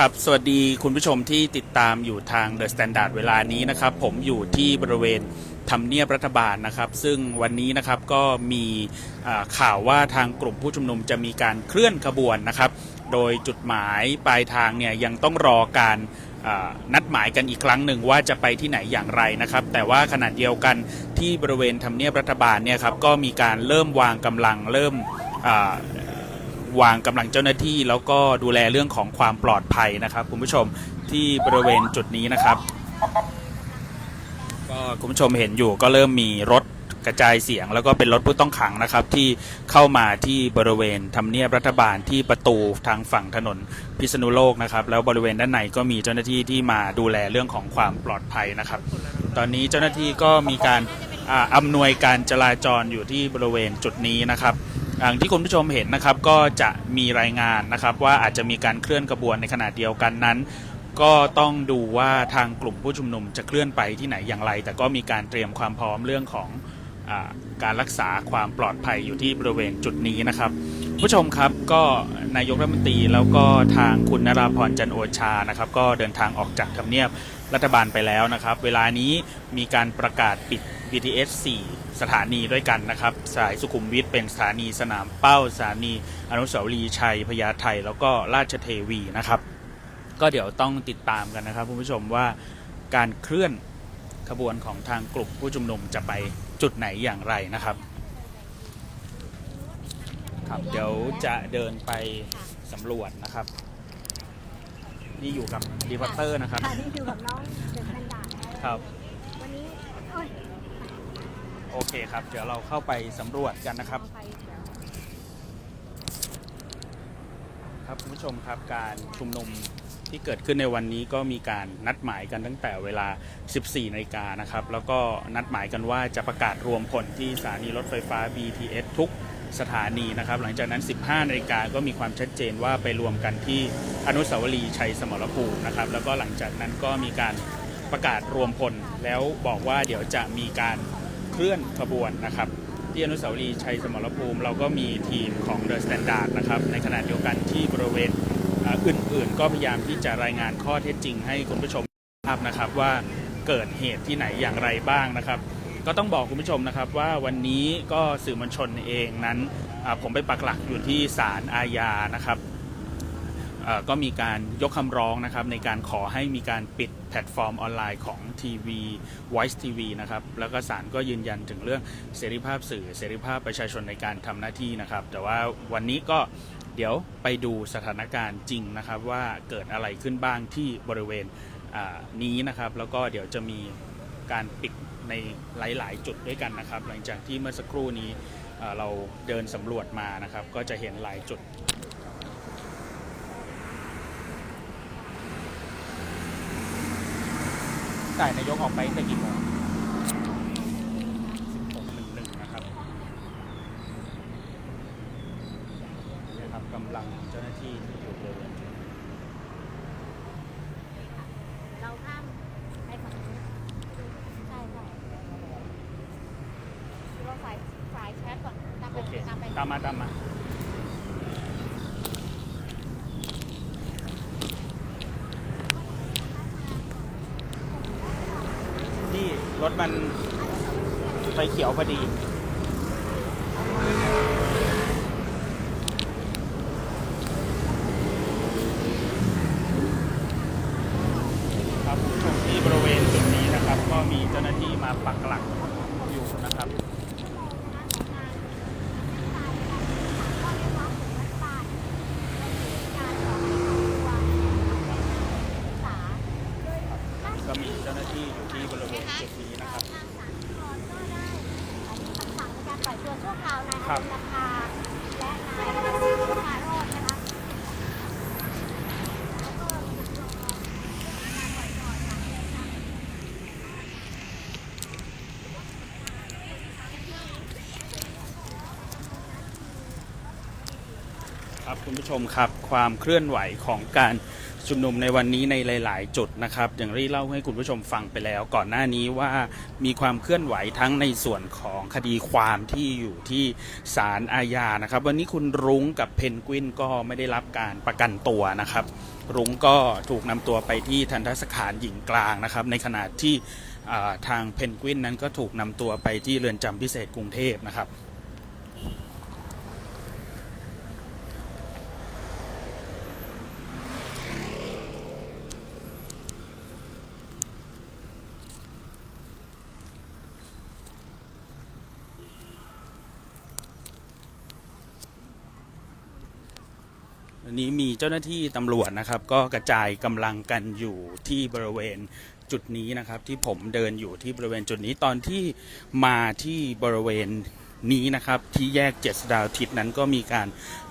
ครับ สวัสดีคุณผู้ชมที่ติดตามอยู่ทาง The Standard เวลานี้นะครับ ผมอยู่ที่บริเวณทำเนียบรัฐบาลนะครับ ซึ่งวันนี้นะครับก็มีข่าวว่าทางกลุ่มผู้ชุมนุมจะมีการเคลื่อนขบวนนะครับ โดยจุดหมายปลายทางเนี่ยยังต้องรอการนัดหมายกันอีกครั้งหนึ่งว่าจะไปที่ไหนอย่างไรนะครับ แต่ว่าขณะเดียวกันที่บริเวณทำเนียบรัฐบาลเนี่ยครับก็มีการเริ่มวางกำลังเริ่ม วางกำลังเจ้าหน้าที่ แล้วก็ดูแลเรื่องของความปลอดภัยนะครับคุณผู้ชมที่บริเวณจุดนี้นะครับก็คุณผู้ชมเห็นอยู่ก็เริ่มมีรถกระจายเสียง แล้วก็เป็นรถผู้ต้องขังนะครับ ที่เข้ามาที่บริเวณทำเนียบรัฐบาลที่ประตูทางฝั่งถนนพิษณุโลกนะครับ แล้วบริเวณด้านในก็มีเจ้าหน้าที่ที่มาดูแลเรื่องของความปลอดภัยนะครับ ตอนนี้เจ้าหน้าที่ก็มีการอ่าอำนวยการจราจรอยู่ที่บริเวณจุดนี้นะครับ อย่างที่คุณผู้ชมเห็นนะครับก็จะมีรายงานนะครับว่าอาจจะมีการเคลื่อนกระบวนในขณะเดียวกันนั้น ก็ต้องดูว่าทางกลุ่มผู้ชุมนุมจะเคลื่อนไปที่ไหนอย่างไร แต่ก็มีการเตรียมความพร้อมเรื่องของอการรักษาความปลอดภัยอยู่ที่บริเวณจุดนี้นะครับ ผู้ชมครับก็นายกรัฐมนตรีแล้วก็ทางคุณนราพรจันโอชานะครับ ก็เดินทางออกจากทำเนียบรัฐบาลไปแล้วนะครับ เวลานี้มีการประกาศปิด BTS 4 สถานีด้วยกันนะครับ สายสุขุมวิทเป็นสถานีสนามเป้าสถานีอนุสาวรีย์ชัยพญาไทแล้วก็ราชเทวีนะครับ ก็เดี๋ยวต้องติดตามกันนะครับคุณผู้ชมว่าการเคลื่อนขบวนของทางกลุ่มผู้ชุมนุมจะไปจุดไหนอย่างไรนะครับครับเดี๋ยวจะเดินไปสำรวจนะครับ นี่อยู่กับดีพัตเตอร์นะครับค่ะที่อยู่กับน้องเดอะแพนด้าครับวันนี้โอ้ย โอเคครับ เดี๋ยวเราเข้าไปสำรวจกันนะครับ ครับคุณผู้ชมครับการชุมนุมที่เกิดขึ้นในวันนี้ก็มีการนัดหมายกันตั้งแต่เวลา 14นาฬิกานะครับ แล้วก็นัดหมายกันว่าจะประกาศรวมผลที่สถานีรถไฟฟ้า BTS ทุกสถานีนะครับ หลังจากนั้น 15นาฬิกาก็มีความชัดเจนว่าไปรวมกันที่อนุสาวรีย์ชัยสมรภูมินะครับ แล้วก็หลังจากนั้นก็มีการประกาศรวมพลแล้วบอกว่าเดี๋ยวจะมีการ เคลื่อนขบวนนะครับที่อนุสาวรีย์ชัยสมรภูมิ เราก็มีทีมของ The Standard นะครับในขณะเดียวกันที่บริเวณอ่ออื่นๆ ก็พยายามที่จะรายงานข้อเท็จจริงให้คุณผู้ชมทราบนะครับว่าเกิดเหตุที่ไหนอย่างไรบ้างนะครับ ก็ต้องบอกคุณผู้ชมนะครับว่าวันนี้ก็สื่อมวลชนเองนั้นผมไปปักหลักอยู่ที่ศาลอาญานะครับ ก็มีการยกคำร้องนะครับในการขอให้มีการปิดแพลตฟอร์มออนไลน์ของทีวี Voice TV นะครับแล้วก็ศาลก็ยืนยันถึงเรื่องเสรีภาพสื่อเสรีภาพประชาชนในการทำหน้าที่นะครับ แต่ว่าวันนี้ก็เดี๋ยวไปดูสถานการณ์จริงนะครับ ว่าเกิดอะไรขึ้นบ้างที่บริเวณนี้นะครับ แล้วก็เดี๋ยวจะมีการปิดในหลาย ๆ จุดด้วยกันนะครับ หลังจากที่เมื่อสักครู่นี้เอ่อเราเดินสำรวจมานะครับ ก็จะเห็นหลายจุด จ่ายนายกออกไปตั้งแต่กี่โมง16.11นะครับนี่ครับกำลังเจ้าหน้าที่ที่อยู่บริเวณจุดนี้เราข้ามไปฝั่งนู้นใช่ใช่เราสายสายแชทก่อนตามไปโอเค ตามไป ตามมาตามมา ที่ รถมันไฟเขียวพอดี ครับผู้ชมที่บริเวณจุดนี้นะครับ ก็มีเจ้าหน้าที่มาปักหลักอยู่นะครับ ก็มีเจ้าหน้าที่อยู่ที่บริเวณจุดนี้นะครับ ทางศาลอุทธรณ์ก็ได้อันนี้คำสั่งในการ ปล่อยตัวชั่วคราวนายครัอบรุณภาและนายประสิทธิ์มาโรจน์นะคะแล้วก็การปล่อยตัวค่ะ คุณผู้ชมครับความเคลื่อนไหวของการชุมนุมในวันนี้ในหลาย ๆ จุดนะครับ อย่างที่เล่าให้คุณผู้ชมฟังไปแล้ว ก่อนหน้านี้ว่ามีความเคลื่อนไหวทั้งในส่วนของคดีความที่อยู่ที่ศาลอาญานะครับ วันนี้คุณรุ้งกับเพนกวินก็ไม่ได้รับการประกันตัวนะครับ รุ้งก็ถูกนำตัวไปที่ทันทสถานหญิงกลางนะครับ ในขณะที่ทางเพนกวินนั้นก็ถูกนำตัวไปที่เรือนจำพิเศษกรุงเทพนะครับ วั นี้มีเจ้าหน้าที่ตำรวจนะครับ ก็กระจายกำลังกันอยู่ที่บริเวณจุดนี้นะครับ ที่ผมเดินอยู่ที่บริเวณจุดนี้ตอนที่มาที่บริเวณนี้นะครับ ที่แยกเจ็ดสดาวทิศนั้นก็มีการ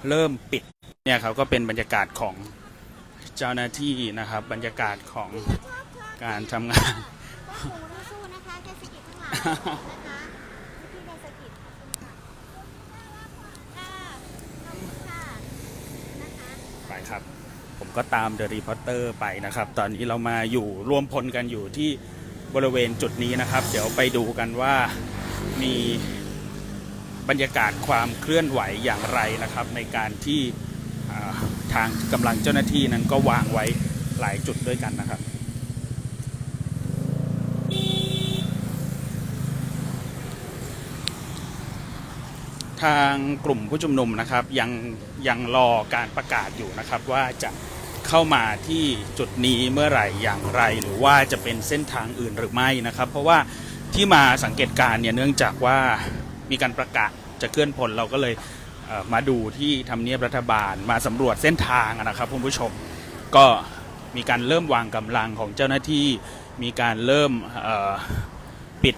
เริ่มปิดเนี่ยครับก็เป็นบรรยากาศของเจ้าหน้าที่นะครับ บรรยากาศของการทำงาน สู้นะคะเทศกิจทั้งหลายนะคะพี่เทศกิจขอบคุณค่ะค่ะขอบคุณค่ะนะคะ ครับ ผมก็ตามเดอะรีพอร์เตอร์ไปนะครับ ตอนนี้เรามาอยู่รวมพลกันอยู่ที่บริเวณจุดนี้นะครับ เดี๋ยวไปดูกันว่ามีบรรยากาศความเคลื่อนไหวอย่างไรนะครับ ในการที่ทางกำลังเจ้าหน้าที่นั้นก็วางไว้หลายจุดด้วยกันนะครับ ทางกลุ่มผู้ชุมนุมนะครับยังยังรอการประกาศอยู่นะครับว่าจะเข้ามาที่จุดนี้เมื่อไหร่อย่างไร หรือว่าจะเป็นเส้นทางอื่นหรือไม่นะครับ เพราะว่าที่มาสังเกตการณ์เนี่ยเนื่องจากว่ามีการประกาศจะเคลื่อนพลเราก็เลยเมาดูที่ทำเนียบรัฐบาลมาสำรวจเส้นทางนะครับคุณผู้ชมก็มีการเริ่มวางกำลังของเจ้าหน้าที่ มีการเริ่มปิด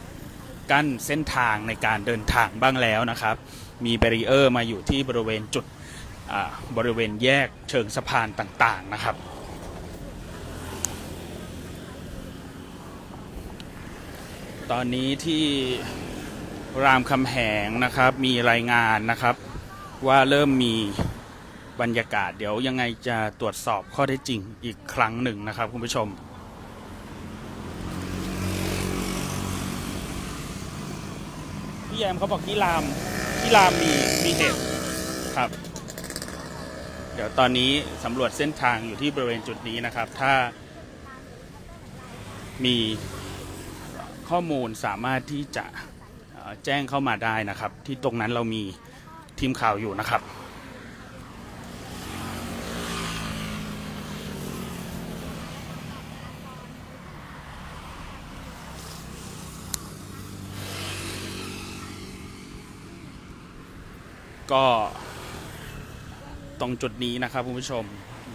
กั้นเส้นทางในการเดินทางบ้างแล้วนะครับ มีแบรีเออร์มาอยู่ที่บริเวณจุดบริเวณแยกเชิงสะพานต่างๆนะครับตอนนี้ที่รามคำแหงนะครับมีรายงานนะครับว่าเริ่มมีบรรยากาศ เดี๋ยวยังไงจะตรวจสอบข้อเท็จจริงอีกครั้งหนึ่งนะครับคุณผู้ชม พี่แยมเขาบอกที่ราม ที่รามมีมีเหตุครับ เดี๋ยวตอนนี้สำรวจเส้นทางอยู่ที่บริเวณจุดนี้นะครับ ถ้ามีข้อมูลสามารถที่จะแจ้งเข้ามาได้นะครับ ที่ตรงนั้นเรามีทีมข่าวอยู่นะครับ ก็ตรงจุดนี้นะครับคุณผู้ชม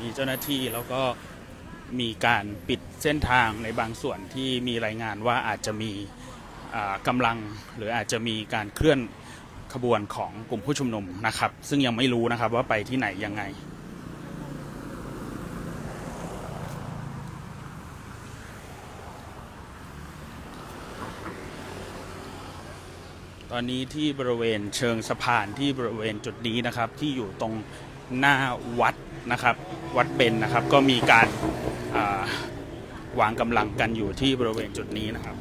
มีเจ้าหน้าที่แล้วก็มีการปิดเส้นทางในบางส่วนที่มีรายงานว่าอาจจะมีกำลังหรืออาจจะมีการเคลื่อนขบวนของกลุ่มผู้ชุมนุมนะครับ ซึ่งยังไม่รู้นะครับว่าไปที่ไหนยังไง ตอนนี้ที่บริเวณเชิงสะพานที่บริเวณจุดนี้นะครับ ที่อยู่ตรงหน้าวัดนะครับ วัดเบนนะครับ ก็มีการอ่าวางกำลังกันอยู่ที่บริเวณจุดนี้นะครับ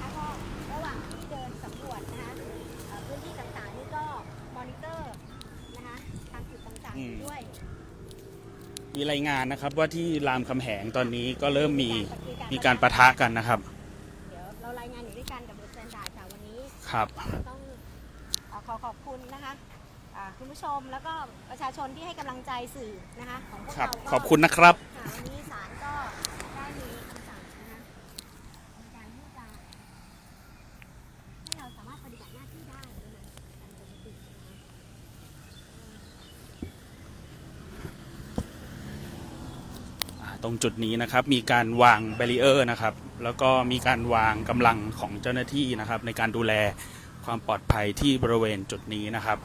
แล้วก็ระหว่างที่เดินสำรวจนะคะเอ่อพื้นที่ต่างๆนี่ก็มอนิเตอร์นะคะตามจุดต่างๆอยู่ด้วยมีรายงานนะครับว่าที่รามคำแหงตอนนี้ก็เริ่มมีมีการประทะกันนะครับ ด้วยกันกับเดอะสแตนดาร์ดค่ะวันนี้ครับ ต้องเอ่อขอขอบคุณนะคะอ่าคุณผู้ชมแล้วก็ประชาชนที่ให้กำลังใจสื่อนะคะของพวกครับ เราก็ขอบคุณนะครับ ค่ะวันนี้ศาลก็ได้มีคำสั่งนะคะในการที่จะให้เราสามารถปฏิบัติหน้าที่ได้นะคะตามปกตินะคะ อ่า ตรงจุดนี้นะครับมีการวางแบรีเออร์นะครับ แล้วก็มีการวางกำลังของเจ้าหน้าที่นะครับ ในการดูแลความปลอดภัยที่บริเวณจุดนี้นะครับ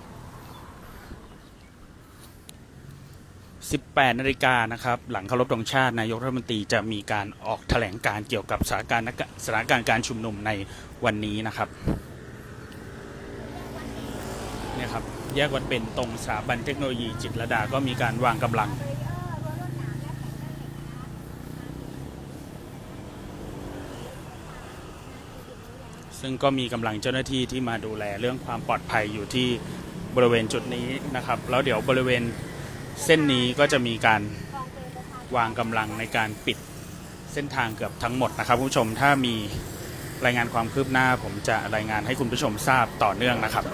18นาฬิกานะครับ หลังเคารพธงชาตินายกรัฐมนตรีจะมีการออกแถลงการเกี่ยวกับสถานการณ์สถานการณ์การชุมนุมในวันนี้นะครับเนี่ยครับแยกวัดเป็นตรงสถาบันเทคโนโลยีจิตรลดาก็มีการวางกำลัง เบรีเออร์รั้วลวดหนามและแผงกั้นเหล็กนะคะ ซึ่งก็มีกำลังเจ้าหน้าที่ที่มาดูแลเรื่องความปลอดภัยอยู่ที่บริเวณจุดนี้นะครับ แล้วเดี๋ยวบริเวณเส้นนี้ก็จะมีการวางกำลังในการปิดเส้นทางเกือบทั้งหมดนะครับคุณผู้ชมถ้ามีรายงานความคืบหน้า ผมจะรายงานให้คุณผู้ชมทราบต่อเนื่องนะครับ